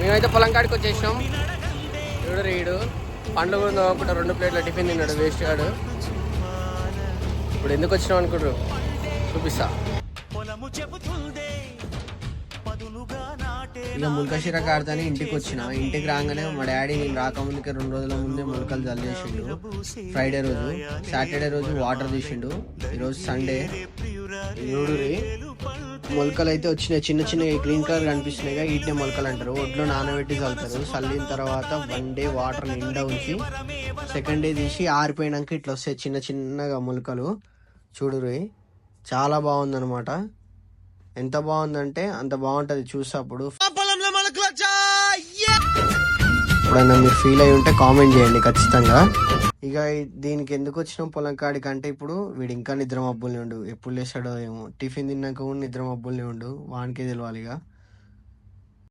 మేమైతే పొలం కాడికి వచ్చేసినాం. చూడు రీడు పండ్లు కూడా నవ్వకుండా రెండు ప్లేట్ల టిఫిన్ తిన్నాడు వేస్ట్ గాడు. ఇప్పుడు ఎందుకు వచ్చినాం అనుకుంటారు చూపిస్తా. ఇక ముల్కశిర కాడతాని ఇంటికి వచ్చిన. ఇంటికి రాగానే మా డాడీ నేను రాకముందుకే రెండు రోజుల ముందే మొలకలు జల్లేసిండు ఫ్రైడే రోజు సాటర్డే రోజు వాటర్ తీసిండు. ఈరోజు సండే. మొలకలు అయితే వచ్చినాయి. చిన్న చిన్న గ్రీన్ కలర్ కనిపిస్తున్నాయి వీటినే మొలకలు అంటారు. ఒడ్లో నానబెట్టి చల్లుతారు. చల్లిన తర్వాత వన్ డే వాటర్ నిండా ఉంచి సెకండ్ డే తీసి ఆరిపోయినాక ఇట్లా వస్తాయి చిన్న చిన్నగా మొలకలు. చూడురి చాలా బాగుందన్నమాట. ఎంత బాగుందంటే అంత బాగుంటది చూసేప్పుడు ఎప్పుడైనా మీరు ఫీల్ అయి ఉంటే కామెంట్ చేయండి ఖచ్చితంగా. ఇక దీనికి ఎందుకు వచ్చినాం? పొలం కాడికి అంటే ఇప్పుడు వీడు ఇంకా నిద్ర మబ్బుల్ని ఉండు ఎప్పుడు లేస్తాడో ఏమో. టిఫిన్ తిన్నాక కూడా నిద్ర మబ్బుల్ని ఉండు వానికే తెలియాలి ఇక.